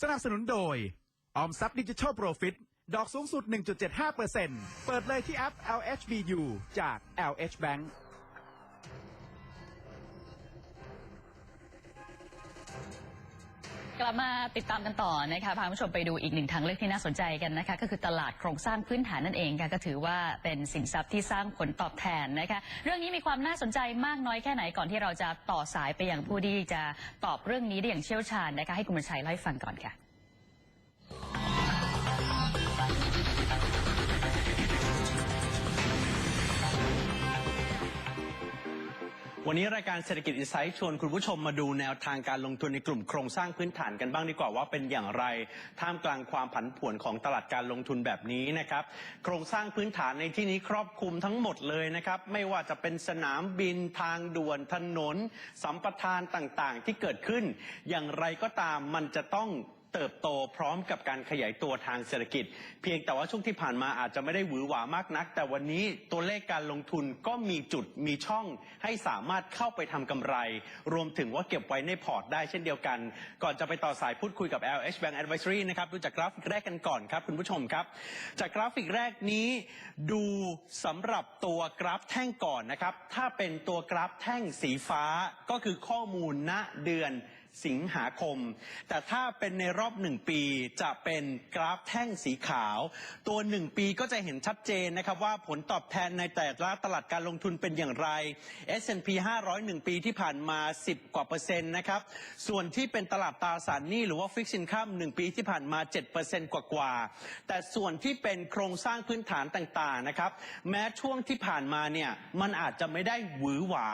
สนับสนุนโดย ออมทรัพย์ดิจิทัลโปรฟิต ดอกสูงสุด 1.75%เปิดเลยที่แอป LHBU จาก LH Bank กลับมาติดตามกันต่อนะคะพาคุณผู้ชมไปดูอีกหนึ่งทางเลือกที่น่าสนใจกันนะคะก็คือตลาดโครงสร้างพื้นฐานนั่นเองค่ะก็ถือว่าเป็นสินทรัพย์ที่สร้างผลตอบแทนนะคะเรื่องนี้มีความน่าสนใจมากน้อยแค่ไหนก่อนที่เราจะต่อสายไปยังผู้ที่จะตอบเรื่องนี้ได้อย่างเชี่ยวชาญนะคะให้คุณบรรชัยเล่าให้ฟังก่อนค่ะ วันนี้รายการเศรษฐกิจอินไซต์ชวนคุณผู้ชมมาดูแนวทางการลงทุนในกลุ่มโครงสร้างพื้นฐานกันบ้างดีกว่าว่าเป็นอย่างไร ท่ามกลางความผันผวนของตลาดการลงทุนแบบนี้นะครับ โครงสร้างพื้นฐานในที่นี้ครอบคลุมทั้งหมดเลยนะครับ ไม่ว่าจะเป็นสนามบินทางด่วนถนน สัมปทานต่างๆ ที่เกิดขึ้น อย่างไรก็ตามมันจะต้อง เติบโตพร้อมกับการขยายตัวทางเศรษฐกิจ เพียงแต่ว่าช่วงที่ผ่านมาอาจจะไม่ได้หวือหวามากนัก แต่วันนี้ตัวเลขการลงทุนก็มีจุดมีช่อง ให้สามารถเข้าไปทำกำไร รวมถึงว่าเก็บไว้ในพอร์ตได้เช่นเดียวกัน ก่อนจะไปต่อสายพูดคุยกับ LH Bank Advisory นะครับดูจากกราฟิกแรกกันก่อนครับคุณผู้ชมครับ จากกราฟิกแรกนี้ดูสำหรับตัวกราฟแท่งก่อนนะครับถ้าเป็นตัวกราฟแท่งสีฟ้าก็คือข้อมูลณเดือน สิงหาคม แต่ถ้าเป็นในรอบหนึ่งปีจะเป็นกราฟแท่งสีขาว ตัวหนึ่งปีก็จะเห็นชัดเจนนะครับว่าผลตอบแทนในแต่ละตลาดการลงทุนเป็นอย่างไร S&P 500 1 ปีที่ผ่านมา 10 กว่าเปอร์เซ็นต์นะครับ ส่วนที่เป็นตลาดตราสารหนี้หรือว่าฟิกซินคัม1ปีที่ผ่านมา 7%กว่ากว่าๆแต่ส่วนที่เป็นโครงสร้างพื้นฐานต่างๆนะครับแม้ช่วงที่ผ่านมาเนี่ยมันอาจจะไม่ได้หวือหวา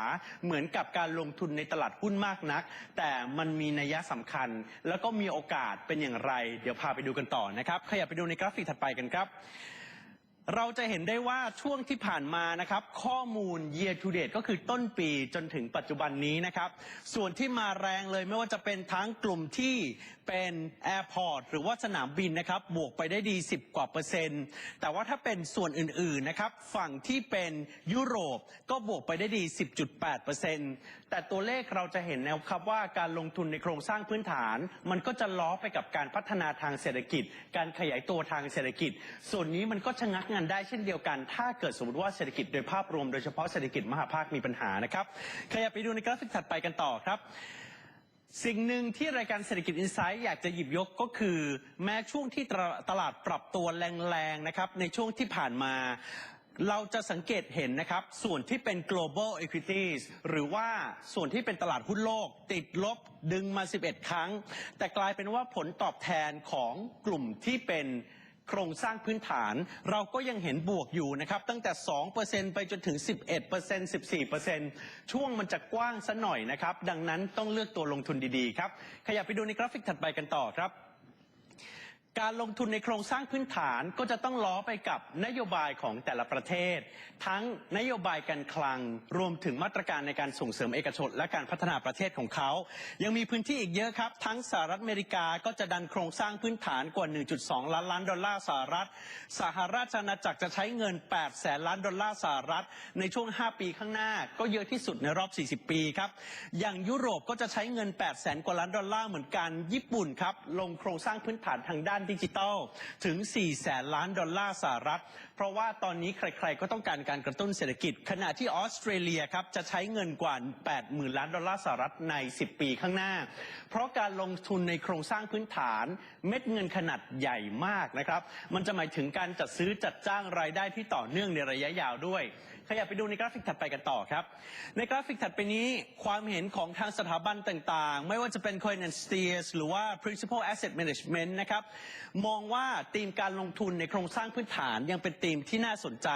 เหมือนกับการลงทุนในตลาดหุ้นมากนัก แต่มันมีนัยสำคัญ แล้วก็มีโอกาสเป็นอย่างไร เดี๋ยวพาไปดูกันต่อนะครับ ขยับไปดูในกราฟิกถัดไปกันครับเราจะเห็นได้ว่าช่วงที่ผ่านมานะครับ ข้อมูล year to date ก็คือต้นปีจนถึงปัจจุบันนี้นะครับ ส่วนที่มาแรงเลยไม่ว่าจะเป็นทั้งกลุ่มที่ เป็น airport หรือว่าสนามบินนะครับบวกไปได้ดี 10 กว่าเปอร์เซ็นต์ แต่ว่าถ้าเป็นส่วนอื่นๆนะครับฝั่งที่เป็นยุโรปก็บวกไปได้ดี 10.8เปอร์เซ็นต์แต่ตัวเลขเราจะเห็นนะครับว่าการลงทุนในโครงสร้างพื้นฐาน มันก็จะล้อไปกับการพัฒนาทางเศรษฐกิจ การขยายตัวทางเศรษฐกิจ ส่วนนี้มันก็ชะงักงานได้เช่นเดียวกัน ถ้าเกิดสมมติว่าเศรษฐกิจโดยภาพรวมโดยเฉพาะเศรษฐกิจมหาภาคมีปัญหานะครับขยับไปดูในกราฟิกถัดไปกันต่อครับ สิ่งหนึ่งที่รายการเศรษฐกิจอินไซต์อยากจะหยิบยกก็คือ แม้ช่วงที่ตลาตลาดปรับตัวแรงๆนะครับในช่วงที่ผ่านมา เราจะสังเกตเห็นนะครับ ส่วนที่เป็น global equities หรือว่าส่วนที่เป็นตลาดหุ้นโลก ติดลบดึงมา 11 ครั้ง แต่กลายเป็นว่าผลตอบแทนของกลุ่มที่เป็น โครงสร้างพื้นฐาน เราก็ยังเห็นบวกอยู่นะครับ ตั้งแต่ 2%ไปจนถึง 11% 14%ช่วงมันจะกว้างซะหน่อยนะครับ ดังนั้นต้องเลือกตัวลงทุนดีๆครับ ขยับไปดูในกราฟิกถัดไปกันต่อครับ การลงทุนในโครงสร้างพื้นฐานก็จะต้องล้อไปกับนโยบายของแต่ละประเทศ ทั้งนโยบายการคลัง รวมถึงมาตรการในการส่งเสริมเอกชน และการพัฒนาประเทศของเขา ยังมีพื้นที่อีกเยอะครับ ทั้งสหรัฐอเมริกาก็จะดันโครงสร้างพื้นฐานกว่า 1.2 ล้านล้านดอลลาร์สหรัฐ สหราชอาณาจักรจะใช้เงิน 8 แสนล้านดอลลาร์สหรัฐ ในช่วง 5 ปีข้างหน้า ก็เยอะที่สุดในรอบ 40 ปีครับอย่างยุโรปก็จะใช้เงิน 8 แสนกว่าล้านดอลลาร์เหมือนกันญี่ปุ่นครับลงโครงสร้างพื้นฐานทางด้านดิจิทัลถึง 4 แสนล้านดอลลาร์สหรัฐ เพราะว่าตอนนี้ใครๆ ก็ต้องการการกระตุ้นเศรษฐกิจ ขณะที่ออสเตรเลียครับจะใช้เงินกว่า 80,000 ล้านดอลลาร์สหรัฐใน 10 ปีข้างหน้า เพราะการลงทุนในโครงสร้างพื้นฐานเม็ดเงินขนาดใหญ่มากนะครับ มันจะหมายถึงการจัดซื้อจัดจ้างรายได้ที่ต่อเนื่องในระยะยาวด้วย ขยับไปดูในกราฟิกถัดไปกันต่อครับ ในกราฟิกถัดไปนี้ความเห็นของทางสถาบันต่างๆ ไม่ว่าจะเป็น Cohen Steers หรือว่า Principal Asset Management นะครับ มองว่าธีมการลงทุนในโครงสร้างพื้นฐานยังเป็นธีมที่น่าสนใจ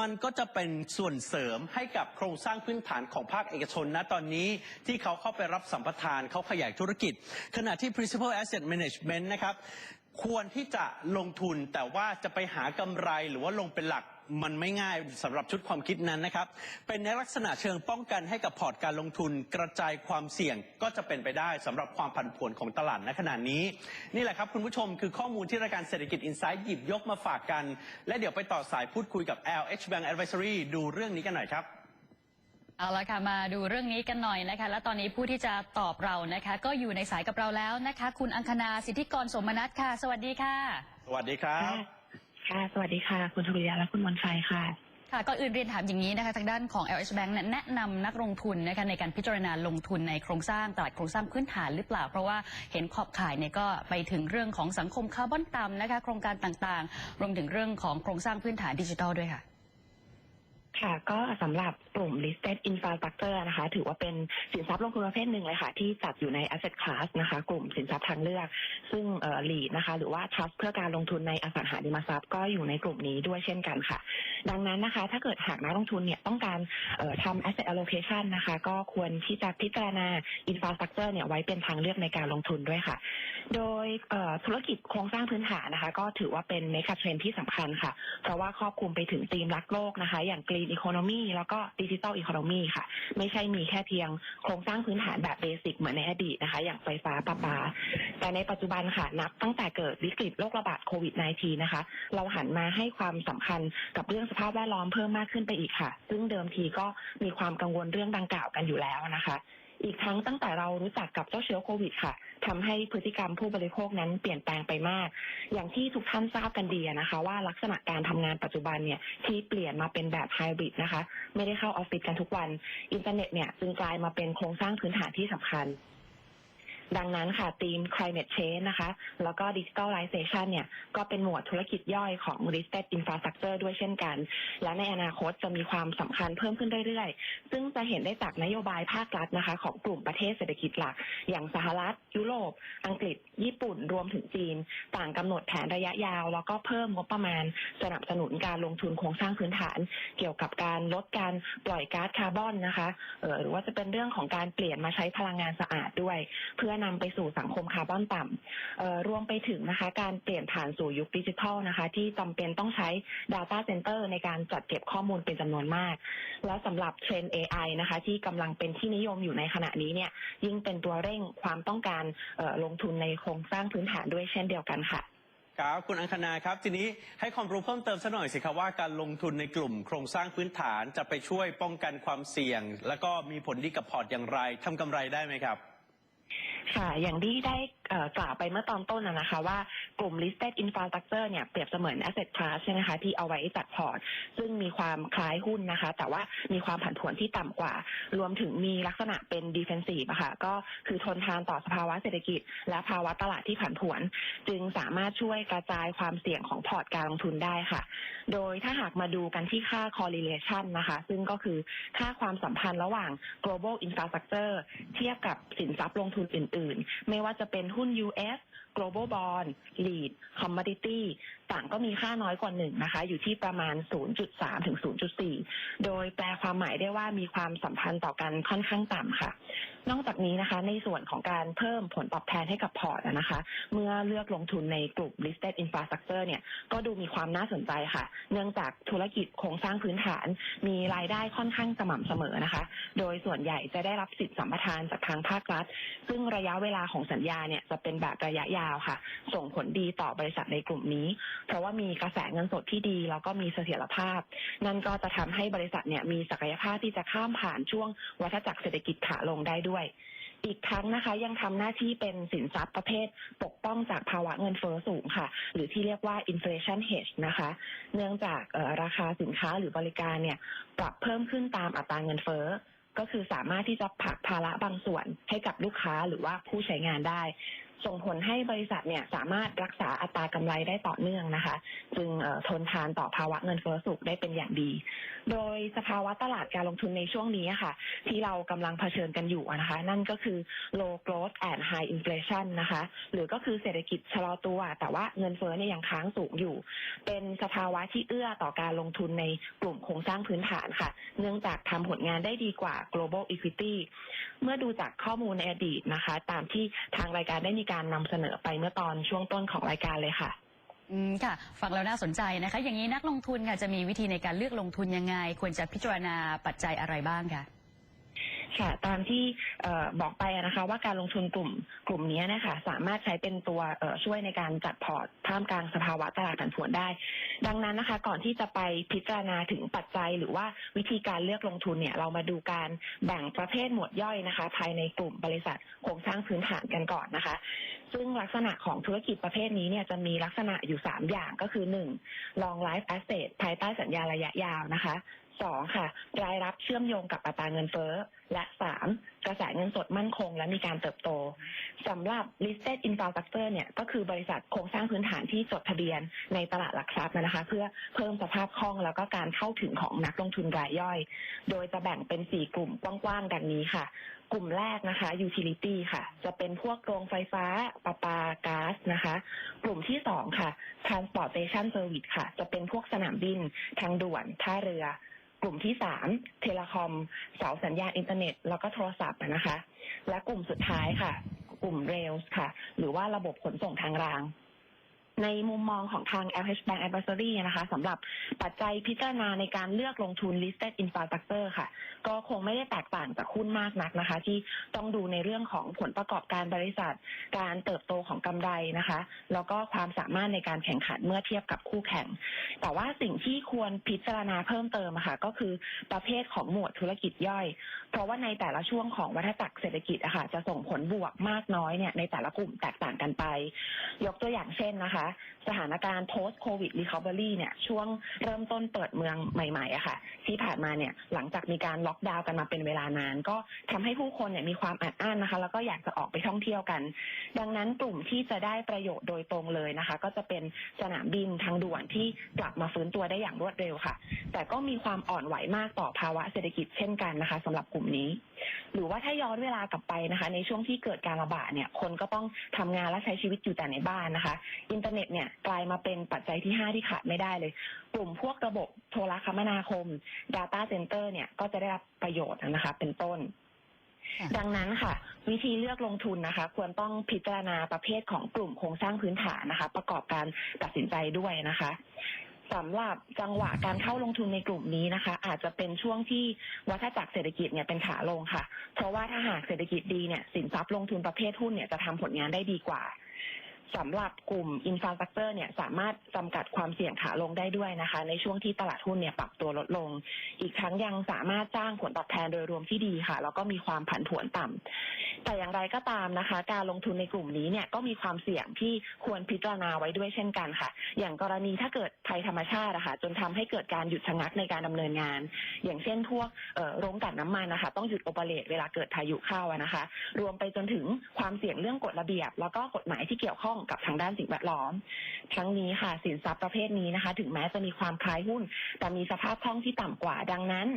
มันก็จะเป็นส่วนเสริมให้กับโครงสร้างพื้นฐานของภาคเอกชนนะตอนนี้ที่เขาเข้าไปรับสัมปทานเขาขยายธุรกิจ ขณะที่ Principal Asset Management นะครับควรที่จะลงทุนแต่ว่าจะไปหากำไรหรือว่าลงเป็นหลัก มันไม่ง่ายสำหรับชุดความคิดนั้นนะครับ เป็นในลักษณะเชิงป้องกันให้กับพอร์ตการลงทุนกระจายความเสี่ยงก็จะเป็นไปได้สำหรับความผันผวนของตลาดณขณะนี้ นี่แหละครับคุณผู้ชมคือข้อมูลที่รายการเศรษฐกิจอินไซต์หยิบยกมาฝากกัน และเดี๋ยวไปต่อสายพูดคุยกับ LH Bank Advisory ดูเรื่องนี้กันหน่อยครับเอาละค่ะมาดูเรื่องนี้กันหน่อยนะคะ และตอนนี้ผู้ที่จะตอบเรานะคะ ก็อยู่ในสายกับเราแล้วนะคะ คุณอังคณาสิทธิกรสมนัทค่ะ สวัสดีค่ะ สวัสดีครับ ค่ะ สวัสดีค่ะ คุณธุริยาและคุณมนชัยค่ะ ค่ะก่อนอื่นเรียนถามอย่างนี้นะคะทางด้านของ LH Bank เนี่ยแนะนำนักลงทุนนะคะในการพิจารณาลงทุนในโครงสร้างตลาดโครงสร้างพื้นฐานหรือเปล่า เพราะว่าเห็นขอบข่ายเนี่ยก็ไปถึงเรื่องของสังคมคาร์บอนต่ำนะคะโครงการต่างๆ รวมถึงเรื่องของโครงสร้างพื้นฐานดิจิทัลด้วยค่ะ ค่ะก็สำหรับกลุ่ม listed infrastructure นะคะ ถือว่าเป็นสินทรัพย์ลงทุนประเภทหนึ่งเลยค่ะ ที่จัดอยู่ใน asset class นะคะ กลุ่มสินทรัพย์ทางเลือก ซึ่งเอ่อ lead นะคะ หรือว่า trust เพื่อการลงทุนในอสังหาริมทรัพย์ก็อยู่ในกลุ่มนี้ด้วยเช่นกันค่ะ ดังนั้นนะคะ ถ้าเกิดหากนักลงทุนเนี่ยต้องการเอ่อทำ asset allocation นะคะ ก็ควรที่จะพิจารณา infrastructure เนี่ยไว้เป็นทางเลือกในการลงทุนด้วยค่ะ โดยเอ่อธุรกิจโครงสร้างพื้นฐานนะคะ ก็ถือว่าเป็นเมกะเทรนที่สำคัญค่ะ เพราะว่าครอบคลุมไปถึงธีมรักโลกนะคะ อย่าง Green นอีโคโนมีแล้วก็ดิจิทัลอีโคโนมีค่ะ ไม่ใช่มีแค่เพียงโครงสร้างพื้นฐานแบบเบสิกเหมือนในอดีตนะคะ อย่างไฟฟ้าประปา แต่ในปัจจุบันค่ะ นับตั้งแต่เกิดวิกฤตโรคระบาดโควิด -19 นะคะ เราหันมาให้ความสำคัญกับเรื่องสภาพแวดล้อมเพิ่มมากขึ้นไปอีกค่ะ ซึ่งเดิมทีก็มีความกังวลเรื่องดังกล่าวกันอยู่แล้วนะคะ อีกทั้งตั้งแต่เรารู้จักกับเจ้าเชื้อโควิดค่ะทำให้พฤติกรรมผู้บริโภคนั้นเปลี่ยนแปลงไปมาก อย่างที่ทุกท่านทราบกันดีนะคะ ว่าลักษณะการทำงานปัจจุบันเนี่ยที่เปลี่ยนมาเป็นแบบไฮบริดนะคะ ไม่ได้เข้าออฟฟิศกันทุกวัน อินเทอร์เน็ตเนี่ยจึงกลายมาเป็นโครงสร้างพื้นฐานที่สำคัญ ดังนั้นค่ะธีม climate change นะคะ แล้วก็ digitalization เนี่ย ก็เป็นหมวดธุรกิจย่อยของ listed infrastructure ด้วยเช่นกัน และในอนาคตจะมีความสำคัญเพิ่มขึ้นเรื่อยๆ ซึ่งจะเห็นได้จากนโยบายภาครัฐนะคะ ของกลุ่มประเทศเศรษฐกิจหลัก อย่างสหรัฐ ยุโรป อังกฤษ ญี่ปุ่น รวมถึงจีน ต่างกำหนดแผนระยะยาว แล้วก็เพิ่มงบประมาณ สนับสนุนการลงทุนโครงสร้างพื้นฐาน เกี่ยวกับการลดการปล่อยก๊าซคาร์บอนนะคะออหรือว่าจะเป็นเรื่องของการเปลี่ยนมาใช้พลังงานสะอาดด้วย เพื่อนำไปสู่สังคมคาร์บอนต่ำรวมไปถึงนะคะ การเปลี่ยนผ่านสู่ยุคดิจิทัลนะคะ ที่จำเป็นต้องใช้ Data Center ในการจัดเก็บข้อมูลเป็นจำนวนมาก แล้วสำหรับเทรนด์ AI นะคะ ที่กำลังเป็นที่นิยมอยู่ในขณะนี้เนี่ยยิ่งเป็นตัวเร่งความต้องการลงทุนในโครงสร้างพื้นฐานด้วยเช่นเดียวกันค่ะครับคุณอังคณาครับ ทีนี้ให้ความรู้เพิ่มเติมสักหน่อยสิครับว่าการลงทุนในกลุ่มโครงสร้างพื้นฐานจะไปช่วยป้องกันความเสี่ยง แล้วก็มีผลดีกับพอร์ตอย่างไรทำกำไรได้ไหมครับ ค่ะ อย่างที่ได้เอ่อกล่าวไปเมื่อตอนต้นนะนะคะว่ากลุ่ม listed infrastructure เนี่ยเปรียบเสมือน asset class ใช่ไหมคะที่เอาไว้จัดพอร์ต ซึ่งมีความคล้ายหุ้นนะคะ แต่ว่ามีความผันผวนที่ต่ำกว่า รวมถึงมีลักษณะเป็น defensive อะค่ะ ก็คือทนทานต่อสภาวะเศรษฐกิจ และภาวะตลาดที่ผันผวน จึงสามารถช่วยกระจายความเสี่ยงของพอร์ตการลงทุนได้ค่ะ โดยถ้าหากมาดูกันที่ค่า correlation นะคะ ซึ่งก็คือค่าความสัมพันธ์ระหว่าง global infrastructure เทียบกับสินทรัพย์ลงทุนอื่นๆไม่ว่าจะเป็นหุ้น US global bond lead commodity ต่างก็มีค่าน้อยกว่าหนึ่งนะคะ อยู่ที่ประมาณ 0.3 ถึง 0.4 โดยแปลความหมายได้ว่ามีความสัมพันธ์ต่อกันค่อนข้างต่ำค่ะ นอกจากนี้นะคะ ในส่วนของการเพิ่มผลตอบแทนให้กับพอร์ตนะคะ เมื่อเลือกลงทุนในกลุ่ม listed infrastructure เนี่ย ก็ดูมีความน่าสนใจค่ะ เนื่องจากธุรกิจโครงสร้างพื้นฐาน มีรายได้ค่อนข้างสม่ำเสมอนะคะ โดยส่วนใหญ่จะได้รับสิทธิสัมปทานจากทางภาครัฐ ซึ่งระยะะเวลาของสัญญาเนี่ยจะเป็นแบบระยะยาวค่ะ ส่งผลดีต่อบริษัทในกลุ่มนี้ เพราะว่ามีกระแสเงินสดที่ดี แล้วก็มีเสถียรภาพ นั่นก็จะทำให้บริษัทเนี่ยมีศักยภาพที่จะข้ามผ่านช่วงวัฏจักรเศรษฐกิจขาลงได้ด้วยอีกทั้งนะคะยังทำหน้าที่เป็นสินทรัพย์ประเภทปกป้องจากภาวะเงินเฟ้อสูงค่ะ หรือที่เรียกว่า inflation hedge นะคะ เนื่องจากราคาสินค้าหรือบริการเนี่ย ปรับเพิ่มขึ้นตามอัตราเงินเฟ้อ ก็คือสามารถที่จะผลักภาระบางส่วนให้กับลูกค้าหรือว่าผู้ใช้งานได้ ส่งผลให้บริษัทเนี่ยสามารถรักษาอัตรากำไรได้ต่อเนื่องนะคะ จึงทนทานต่อภาวะเงินเฟ้อสูงได้เป็นอย่างดี โดยสภาวะตลาดการลงทุนในช่วงนี้ค่ะ ที่เรากำลังเผชิญกันอยู่นะคะ นั่นก็คือ low growth and high inflation นะคะ หรือก็คือเศรษฐกิจชะลอตัว แต่ว่าเงินเฟ้อเนี่ยยังค้างสูงอยู่ เป็นสภาวะที่เอื้อต่อการลงทุนในกลุ่มโครงสร้างพื้นฐานค่ะ เนื่องจากทำผลงานได้ดีกว่า global equity เมื่อดูจากข้อมูลในอดีตนะคะ ตามที่ทางรายการได้มีการนำเสนอไปเมื่อตอนช่วงต้นของรายการเลยค่ะ อืมค่ะฟังแล้วน่าสนใจนะคะ อย่างนี้นักลงทุนค่ะจะมีวิธีในการเลือกลงทุนยังไง ควรจะพิจารณาปัจจัยอะไรบ้างคะ ค่ะตามที่บอกไปนะคะว่าการลงทุนกลุ่มกลุ่มนี้นะคะสามารถใช้เป็นตัวช่วยในการจัดพอร์ตท่ามกลางสภาวะตลาดผันผวนได้ ดังนั้นนะคะ ก่อนที่จะไปพิจารณาถึงปัจจัยหรือว่าวิธีการเลือกลงทุนเนี่ย เรามาดูการแบ่งประเภทหมวดย่อยนะคะ ภายในกลุ่มบริษัทโครงสร้างพื้นฐานกันก่อนนะคะ ซึ่งลักษณะของธุรกิจประเภทนี้เนี่ยจะมีลักษณะอยู่ 3 อย่างก็คือ 1. long life asset ภายใต้สัญญาระยะยาวนะคะ สองค่ะ รายรับเชื่อมโยงกับอัตราเงินเฟ้อ และสามกระแสเงินสดมั่นคงและมีการเติบโตสำหรับ listed infrastructure เนี่ยก็คือบริษัทโครงสร้างพื้นฐานที่จดทะเบียนในตลาดหลักทรัพย์นะคะ เพื่อเพิ่มสภาพคล่องแล้วก็การเข้าถึงของนักลงทุนรายย่อย โดยจะแบ่งเป็น4กลุ่มกว้างๆดังนี้ค่ะ กลุ่มแรกนะคะ utility ค่ะ จะเป็นพวกโรงไฟฟ้าประปาก๊าซนะคะ กลุ่มที่2ค่ะ transportation service ค่ะ จะเป็นพวกสนามบินทางด่วนท่าเรือ กลุ่มที่สามเทเลคอมเสาสัญญาณอินเทอร์เน็ต แล้วก็โทรศัพท์นะคะ และกลุ่มสุดท้ายค่ะ กลุ่มเรลส์ค่ะ หรือว่าระบบขนส่งทางราง ในมุมมองของทาง LH Bank Advisory นะคะสำหรับปัจจัยพิจารณาในการเลือกลงทุน listed infrastructure ค่ะ ก็คงไม่ได้แตกต่างจากหุ้นมากนักนะคะ ที่ต้องดูในเรื่องของผลประกอบการบริษัท การเติบโตของกำไรนะคะ แล้วก็ความสามารถในการแข่งขันเมื่อเทียบกับคู่แข่ง แต่ว่าสิ่งที่ควรพิจารณาเพิ่มเติมะค่ะก็คือประเภทของหมวดธุรกิจย่อย เพราะว่าในแต่ละช่วงของวัฏจักรเศรษฐกิจอะค่ะจะส่งผลบวกมากน้อยเนี่ยในแต่ละกลุ่มแตกต่างกันไป ยกตัวอย่างเช่นนะคะสถานการณ์ post covid recovery เนี่ยช่วงเริ่มต้นเปิดเมืองใหม่ๆอะค่ะ ที่ผ่านมาเนี่ยหลังจากมีการล็อกดาวน์กันมาเป็นเวลานาน ก็ทำให้ผู้คนเนี่ยมีความอัดอั้นนะคะ แล้วก็อยากจะออกไปท่องเที่ยวกัน ดังนั้นกลุ่มที่จะได้ประโยชน์โดยตรงเลยนะคะ ก็จะเป็นสนามบินทางด่วนที่กลับมาฟื้นตัวได้อย่างรวดเร็วค่ะ แต่ก็มีความอ่อนไหวมากต่อภาวะเศรษฐกิจเช่นกันนะคะสำหรับกลุ่มนี้ หรือว่าถ้าย้อนเวลากลับไปนะคะ ในช่วงที่เกิดการระบาดเนี่ยคนก็ต้องทำงานและใช้ชีวิตอยู่แต่ในบ้านนะคะอินเทอร์เน็ตเนี่ยกลายมาเป็นปัจจัยที่ 5 ที่ขาดไม่ได้เลย กลุ่มพวกระบบโทรคมนาคม Data Center เนี่ยก็จะได้รับประโยชน์นะคะ เป็นต้นค่ะดังนั้นค่ะ วิธีเลือกลงทุนนะคะ ควรต้องพิจารณาประเภทของกลุ่มโครงสร้างพื้นฐานนะคะ ประกอบการตัดสินใจด้วยนะคะสำหรับจังหวะการเข้าลงทุนในกลุ่มนี้นะคะ อาจจะเป็นช่วงที่วัฏจักรเศรษฐกิจเนี่ยเป็นขาลงค่ะ เพราะว่าถ้าหากเศรษฐกิจดีเนี่ยสินทรัพย์ลงทุนประเภทหุ้นเนี่ยจะทำผลงานได้ดีกว่า สำหรับกลุ่มอินฟราสตรักเจอร์เนี่ยสามารถจำกัดความเสี่ยงขาลงได้ด้วยนะคะ ในช่วงที่ตลาดหุ้นเนี่ยปรับตัวลดลง อีกทั้งยังสามารถจ้างผลตอบแทนโดยรวมที่ดีค่ะ แล้วก็มีความผันผวนต่ำแต่อย่างไรก็ตามนะคะ การลงทุนในกลุ่มนี้เนี่ยก็มีความเสี่ยงที่ควรพิจารณาไว้ด้วยเช่นกันค่ะ อย่างกรณีถ้าเกิดภัยธรรมชาตินะคะจนทำให้เกิดการหยุดชะงักในการดำเนินงาน อย่างเช่นพวกโรงกลั่นน้ำมันนะคะ ต้องหยุดโอเปเรตเวลาเกิดพายุเข้านะคะ รวมไปจนถึงความเสี่ยงเรื่องกฎระเบียบ แล้วก็กฎหมายที่เกี่ยวข้องกับทางด้านสิ่งแวดล้อม ทั้งนี้ค่ะสินทรัพย์ประเภทนี้นะคะ ถึงแม้จะมีความคล้ายหุ้น แต่มีสภาพคล่องที่ต่ำกว่าดังนั้น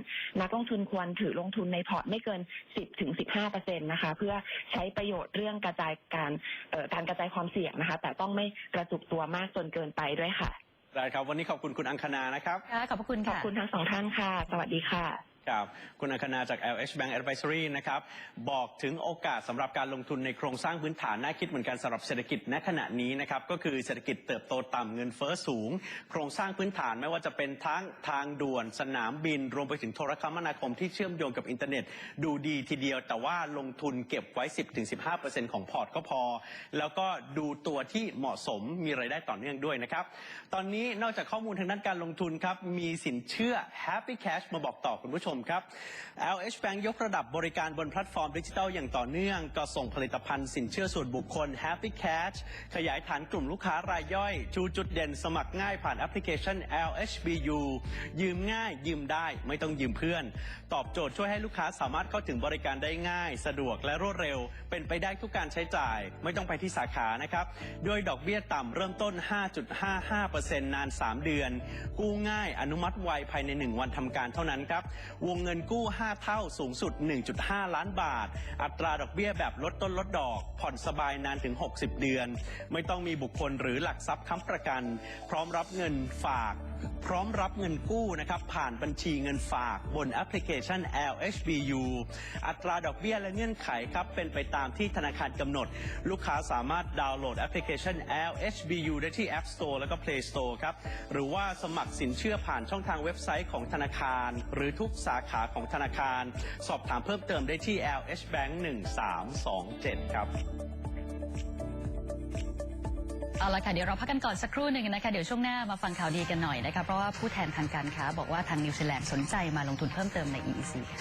นักลงทุนควรถือลงทุนในพอร์ตไม่เกิน 10ถึง15เปอร์เซ็นต์นะคะ เพื่อใช้ประโยชน์เรื่องกระจายการเอ่อการกระจายความเสี่ยงนะคะ แต่ต้องไม่กระจุกตัวมากจนเกินไปด้วยค่ะได้ครับ วันนี้ขอบคุณคุณอังคณานะครับค่ะ ขอบพระคุณขอบค่ะคุณทั้งสองท่านค่ะ สวัสดีค่ะ ครับคุณอังคณาจาก LH Bank Advisory นะครับ บอกถึงโอกาสสำหรับการลงทุนในโครงสร้างพื้นฐานน่าคิดเหมือนกันสำหรับเศรษฐกิจณขณะนี้นะครับ ก็คือเศรษฐกิจเติบโตต่ำเงินเฟ้อสูง โครงสร้างพื้นฐานไม่ว่าจะเป็นทั้งทางด่วน สนามบิน รวมไปถึงโทรคมนาคมที่เชื่อมโยงกับอินเทอร์เน็ต ดูดีทีเดียว แต่ว่าลงทุนเก็บไว้ 10-15%ของพอร์ตก็พอ แล้วก็ดูตัวที่เหมาะสมมีรายได้ต่อเนื่องด้วยนะครับตอนนี้นอกจากข้อมูลทางด้านการลงทุนครับมีสินเชื่อ Happy Cash มาบอกต่อคุณผู้ชมครับ LH Bank ยกระดับบริการบนแพลตฟอร์มดิจิทัลอย่างต่อเนื่อง ก็ส่งผลิตภัณฑ์สินเชื่อส่วนบุคคล Happy Cash ขยายฐานกลุ่มลูกค้ารายย่อย ชูจุดเด่นสมัครง่ายผ่านแอปพลิเคชัน LHBU ยืมง่ายยืมได้ไม่ต้องยืมเพื่อน ตอบโจทย์ช่วยให้ลูกค้าสามารถเข้าถึงบริการได้ง่าย สะดวกและรวดเร็ว เป็นไปได้ทุกการใช้จ่าย ไม่ต้องไปที่สาขานะครับด้วยดอกเบี้ยต่ำเริ่มต้น 5.55%นาน 3 เดือน กู้ง่ายอนุมัติไวภายใน 1 วันทำการเท่านั้นครับวงเงินกู้ 5 เท่าสูงสุด 1.5 ล้านบาท อัตราดอกเบี้ยแบบลดต้นลดดอก ผ่อนสบายนานถึง 60 เดือน ไม่ต้องมีบุคคลหรือหลักทรัพย์ค้ำประกัน พร้อมรับเงินฝาก พร้อมรับเงินกู้นะครับผ่านบัญชีเงินฝากบนแอปพลิเคชัน LHBU อัตราดอกเบี้ยและเงื่อนไขครับเป็นไปตามที่ธนาคารกำหนด ลูกค้าสามารถดาวน์โหลดแอปพลิเคชัน LHBU ได้ที่ App Store แล้วก็ Play Store ครับหรือว่าสมัครสินเชื่อผ่านช่องทางเว็บไซต์ของธนาคาร หรือทุกสาาขาของธนาคาร สอบถามเพิ่มเติมได้ที่ LH Bank 1327 ครับเอาละค่ะเดี๋ยวเราพักกันก่อนสักครู่หนึ่งนะคะเดี๋ยวช่วงหน้ามาฟังข่าวดีกันหน่อยนะคะเพราะว่าผู้แทนทางการค้าบอกว่าทางนิวซีแลนด์สนใจมาลงทุนเพิ่มเติมใน EEC ค่ะ